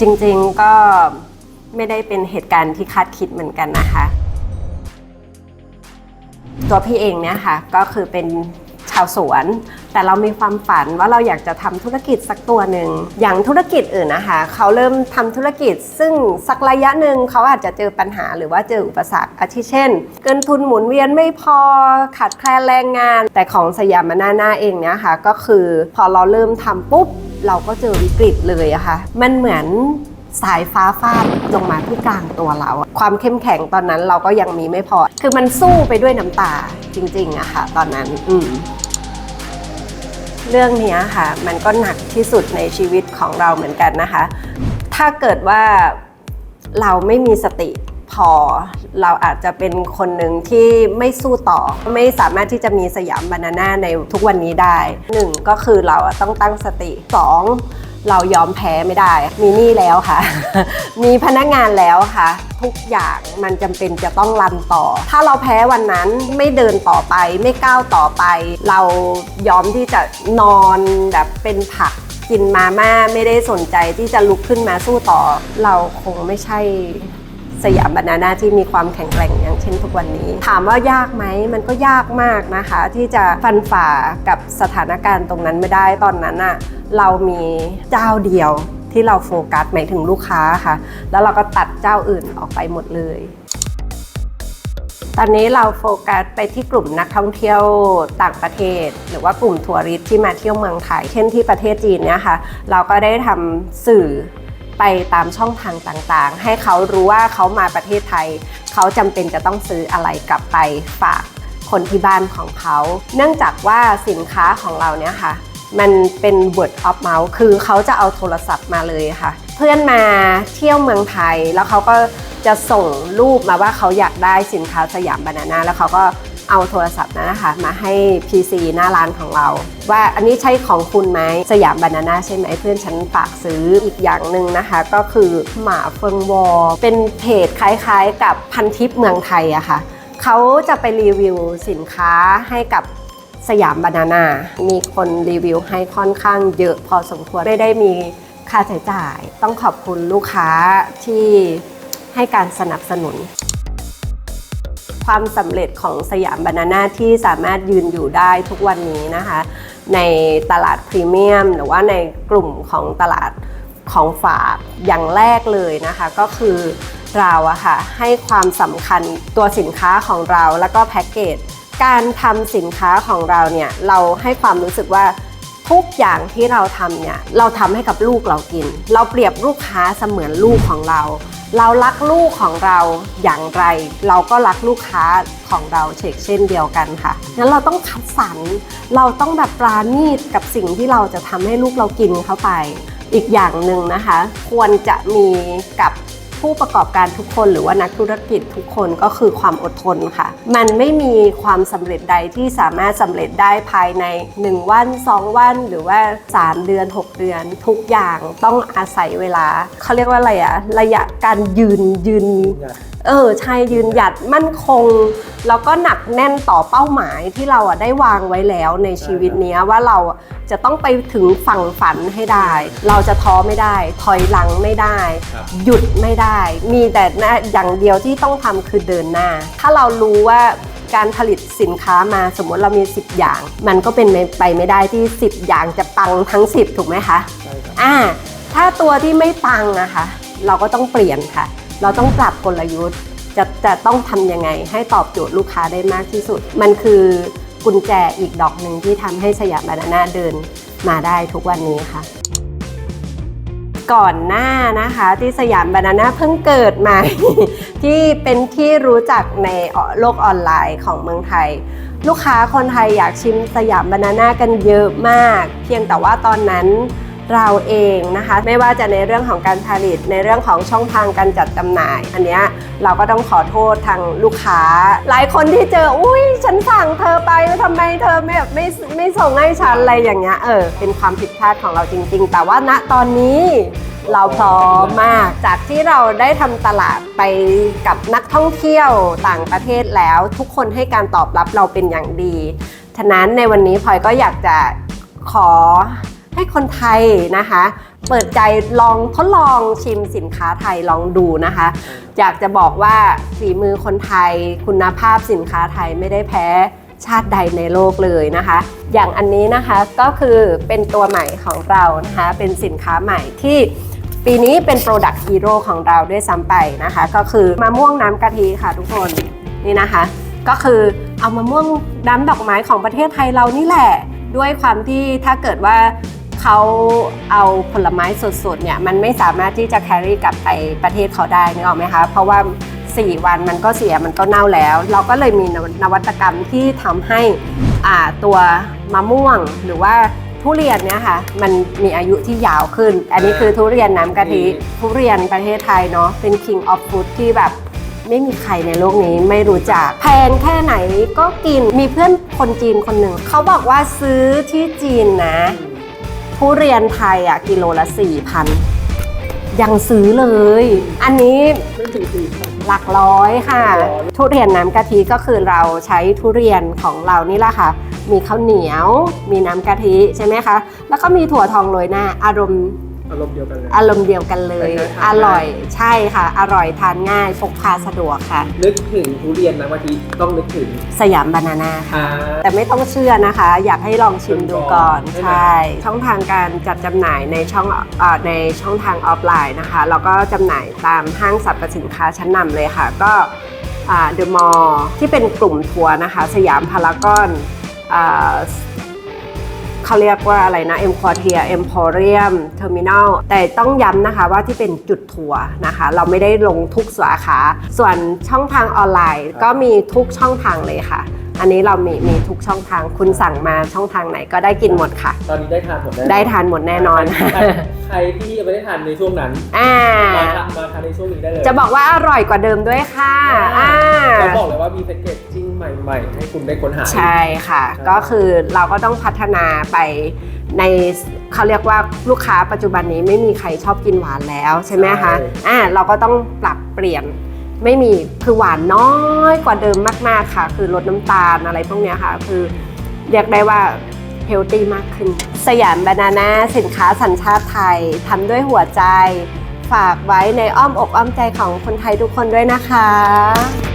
จริงๆก็ไม่ได้เป็นเหตุการณ์ที่คาดคิดเหมือนกันนะคะ ตัวพี่เองเนี่ยค่ะก็คือเป็นชาวสวน แต่เรามีความฝันว่าเราอยากจะทำธุรกิจสักตัวหนึ่งอย่างธุรกิจอื่นนะคะเขาเริ่มทำธุรกิจ ซึ่งสักระยะหนึ่งเขาอาจจะเจอปัญหาหรือว่าเจออุปสรรคอาทิเช่น เกินทุนหมุนเวียนไม่พอขาดแคลนแรงงาน แต่ของสยามมานาน่าเองเนี่ยค่ะก็คือพอเราเริ่มทำปุ๊บ เราก็เจอวิกฤตเลยอะค่ะมันเหมือนสายฟ้าฟาดลงมาที่กลางตัวเรา ความเข้มแข็งตอนนั้นเราก็ยังมีไม่พอ คือมันสู้ไปด้วยน้ำตาจริงๆอะค่ะ ตอนนั้น อืม เรื่องนี้ค่ะ มันก็หนักที่สุดในชีวิตของเราเหมือนกันนะคะ ถ้าเกิดว่าเราไม่มีสติพอ เราอาจจะเป็นคนหนึ่งที่ไม่สู้ต่อ ไม่สามารถที่จะมีสยามบานาน่าในทุกวันนี้ได้หนึ่งก็คือเราต้องตั้งสติสอง เรายอมแพ้ไม่ได้ มีหนี้แล้วค่ะ มีพนักงานแล้วค่ะ ทุกอย่างมันจำเป็นจะต้องรันต่อ ถ้าเราแพ้วันนั้นไม่เดินต่อไปไม่ก้าวต่อไป เรายอมที่จะนอนแบบเป็นผักกินมาม่าไม่ได้สนใจที่จะลุกขึ้นมาสู้ต่อ เราคงไม่ใช่ สยามบานาน่าที่มีความแข็งแกร่งอย่างเช่นทุกวันนี้ ถามว่ายากไหมมันก็ยากมากนะคะ ที่จะฟันฝ่ากับสถานการณ์ตรงนั้นไม่ได้ตอนนั้นอะเรามีเจ้าเดียวที่เราโฟกัสหมายถึงลูกค้าค่ะ แล้วเราก็ตัดเจ้าอื่นออกไปหมดเลยตอนนี้เราโฟกัสไปที่กลุ่มนักท่องเที่ยวต่างประเทศ หรือว่ากลุ่มทัวริสที่มาเที่ยวเมืองไทยเช่นที่ประเทศจีนเนี่ยค่ะ เราก็ได้ทำสื่อ ไปตามช่องทางต่างๆ ให้เขารู้ว่าเขามาประเทศไทย เขาจำเป็นจะต้องซื้ออะไรกลับไปฝากคนที่บ้านของเขา เนื่องจากว่าสินค้าของเราเนี่ยค่ะ มันเป็น word of mouth คือเขาจะเอาโทรศัพท์มาเลยค่ะ เพื่อนมาเที่ยวเมืองไทยแล้วเขาก็จะส่งรูปมาว่าเขาอยากได้สินค้าสยามบานาน่าแล้วเขาก็ เอาโทรศัพท์นั้นนะคะ มาให้ PC หน้าร้านของเรา ว่าอันนี้ใช่ของคุณไหมสยามบานาน่าใช่ไหมเพื่อนฉันฝากซื้ออีกอย่างหนึ่งนะคะ ก็คือหมาเฟิงวอเป็นเพจคล้ายๆ กับพันทิปเมืองไทยอะค่ะเขาจะไปรีวิวสินค้าให้กับสยามบานาน่ามีคนรีวิวให้ค่อนข้างเยอะพอสมควรไม่ได้มีค่าใช้จ่าย ต้องขอบคุณลูกค้าที่ให้การสนับสนุน ความสำเร็จของสยามบานาน่าที่สามารถยืนอยู่ได้ทุกวันนี้นะคะ ในตลาดพรีเมียม หรือว่าในกลุ่มของตลาดของฝากอย่างแรกเลยนะคะ ก็คือเราอะค่ะให้ความสำคัญตัวสินค้าของเราแล้วก็แพ็กเกจการทำสินค้าของเราเนี่ยเราให้ความรู้สึกว่าทุกอย่างที่เราทำเนี่ยเราทำให้กับลูกเรากิน เราเปรียบลูกค้าเสมือนลูกของเรา เรารักลูกของเราอย่างไร เราก็รักลูกค้าของเราเชกเช่นเดียวกันค่ะงั้นเราต้องคัดสรรเราต้องแบบปราณีตกับสิ่งที่เราจะทำให้ลูกเรากินเข้าไป อีกอย่างหนึ่งนะคะ ควรจะมีกับ ผู้ประกอบการทุกคนหรือว่านักธุรกิจทุกคนก็คือความอดทนค่ะ มันไม่มีความสำเร็จใดที่สามารถสำเร็จได้ภายใน 1 วัน 2 วัน หรือว่า 3 เดือน 6 เดือน ทุกอย่างต้องอาศัยเวลา เขาเรียกว่าอะไรอะระยะการยืนยืน เออใช่ยืนหยัดมั่นคง แล้วก็หนักแน่นต่อเป้าหมายที่เราอะได้วางไว้แล้วในชีวิตเนี้ยว่าเราจะต้องไปถึงฝั่งฝันให้ได้ เราจะท้อไม่ได้ ถอยหลังไม่ได้ ครับหยุดไม่ได้ มีแต่หน้าอย่างเดียวที่ต้องทำคือเดินหน้า ถ้าเรารู้ว่าการผลิตสินค้ามาสมมติเรามี 10 อย่าง มันก็เป็นไปไม่ได้ที่ 10 อย่างจะปังทั้ง 10 ถูกไหมคะ ใช่ครับ อ่าถ้าตัวที่ไม่ปังอะคะ เราก็ต้องเปลี่ยนค่ะ เราต้องปรับกลยุทธ์ จะจะต้องทำยังไงให้ตอบโจทย์ลูกค้าได้มากที่สุด มันคือกุญแจอีกดอกหนึ่งที่ทำให้สยามบานาน่าเดินมาได้ทุกวันนี้ค่ะ ก่อนหน้านะคะที่สยามบานาน่าเพิ่งเกิดใหม่ ที่เป็นที่รู้จักในโลกออนไลน์ของเมืองไทย ลูกค้าคนไทยอยากชิมสยามบานาน่ากันเยอะมาก เพียงแต่ว่าตอนนั้น เราเองนะคะ ไม่ว่าจะในเรื่องของการผลิตในเรื่องของช่องทางการจัดจำหน่าย อันนี้เราก็ต้องขอโทษทางลูกค้า หลายคนที่เจออุ้ยฉันสั่งเธอไปทำไมเธอไม่ไม่ไม่ส่งให้ฉันอะไรอย่างเงี้ยเออเป็นความผิดพลาดของเราจริง ๆ แต่ว่าณตอนนี้เราพร้อมมากจากที่เราได้ทำตลาดไปกับนักท่องเที่ยวต่างประเทศแล้ว ทุกคนให้การตอบรับเราเป็นอย่างดี ฉะนั้นในวันนี้พลอยก็อยากจะขอ ให้คนไทยนะคะ เปิดใจลองทดลองชิมสินค้าไทยลองดูนะคะ อยากจะบอกว่าฝีมือคนไทย คุณภาพสินค้าไทยไม่ได้แพ้ชาติใดในโลกเลยนะคะ อย่างอันนี้นะคะก็คือเป็นตัวใหม่ของเรานะคะ เป็นสินค้าใหม่ที่ปีนี้เป็น Product Hero ของเราด้วยซ้ำไปนะคะ ก็คือมะม่วงน้ำกะทิค่ะทุกคนนี่นะคะ ก็คือเอามะม่วงน้ำดอกไม้ของประเทศไทยเรานี่แหละ ด้วยความที่ถ้าเกิดว่า เขาเอาผลไม้สดๆเนี่ยมันไม่สามารถที่จะแครี่กลับไปประเทศเขาได้นึกออกไหมคะ เพราะว่า 4 วันมันก็เสียมันก็เน่าแล้ว เราก็เลยมีนวนวัตกรรมที่ทำให้อ่าตัวมะม่วงหรือว่าทุเรียนเนี่ยค่ะมันมีอายุที่ยาวขึ้น อันนี้คือทุเรียนน้ำกะทิทุเรียนประเทศไทยเนาะเป็น king of food ที่แบบไม่มีใครในโลกนี้ไม่รู้จักแพงแค่ไหนก็กินมีเพื่อนคนจีนคนหนึ่งเขาบอกว่าซื้อที่จีนนะ ทุเรียนไทยอะกิโลละ4,000ยังซื้อเลย อันนี้ไม่ถึงสี่พัน หลักร้อยค่ะ หลักร้อย ทุเรียนน้ำกะทิก็คือเราใช้ทุเรียนของเรานี่แหละค่ะ มีข้าวเหนียว มีน้ำกะทิใช่ไหมคะ แล้วก็มีถั่วทองโรยหน้า อารมณ์ อารมณ์เดียวกันเลย อารมณ์เดียวกันเลยเป็นไงทานอง่ายร่อยใช่ค่ะ อร่อยทานง่ายพกพาสะดวกค่ะ นึกถึงทุเรียนน้ำกะทิต้องนึกถึงสยามบานาน่าค่ะอ่าแต่ไม่ต้องเชื่อนะคะ อยากให้ลองชิมดูก่อนใช่ไหมใช่ช่องทางการจัดจำหน่ายในช่องเออในช่องทางออฟไลน์นะคะแล้วก็จำหน่ายตามห้างสรรพสินค้าชั้นนำเลยค่ะ ก็เดอะมอลล์ที่เป็นกลุ่มทัวร์นะคะ สยามพารากอน เขาเรียกว่าอะไรนะเอ็มควอเทียเอ็มพอเรียมเทอร์มินอลแต่ต้องย้ำนะคะว่าที่เป็นจุดทัวร์นะคะ เราไม่ได้ลงทุกสาขา ส่วนช่องทางออนไลน์ก็มีทุกช่องทางเลยค่ะ อันนี้เรามีมีทุกช่องทางคุณสั่งมาช่องทางไหนก็ได้กินหมดค่ะ ตอนนี้ได้ทานหมดแล้วได้ทานหมดแน่นอนใครใครที่ยังไม่ได้ทานในช่วงนั้นอ่า มาทานมาทานในช่วงนี้ได้เลยจะบอกว่าอร่อยกว่าเดิมด้วยค่ะอ่า เราบอกเลยว่ามีแพ็กเกจจิ้ง ใหม่ๆ ให้คุณได้ค้นหา ใช่ค่ะใช่ก็คือเราก็ต้องพัฒนาไปในเขาเรียกว่าลูกค้าปัจจุบันนี้ไม่มีใครชอบกินหวานแล้วใช่ไหมคะอ่าเราก็ต้องปรับเปลี่ยนไม่มีคือหวานน้อยกว่าเดิมมากๆค่ะ คือลดน้ำตาลอะไรพวกเนี้ยค่ะ คือเรียกได้ว่าเฮลตี้มากขึ้น สยามบานาน่าสินค้าสัญชาติไทยทำด้วยหัวใจ ฝากไว้ในอ้อมอกอ้อมใจของคนไทยทุกคนด้วยนะคะ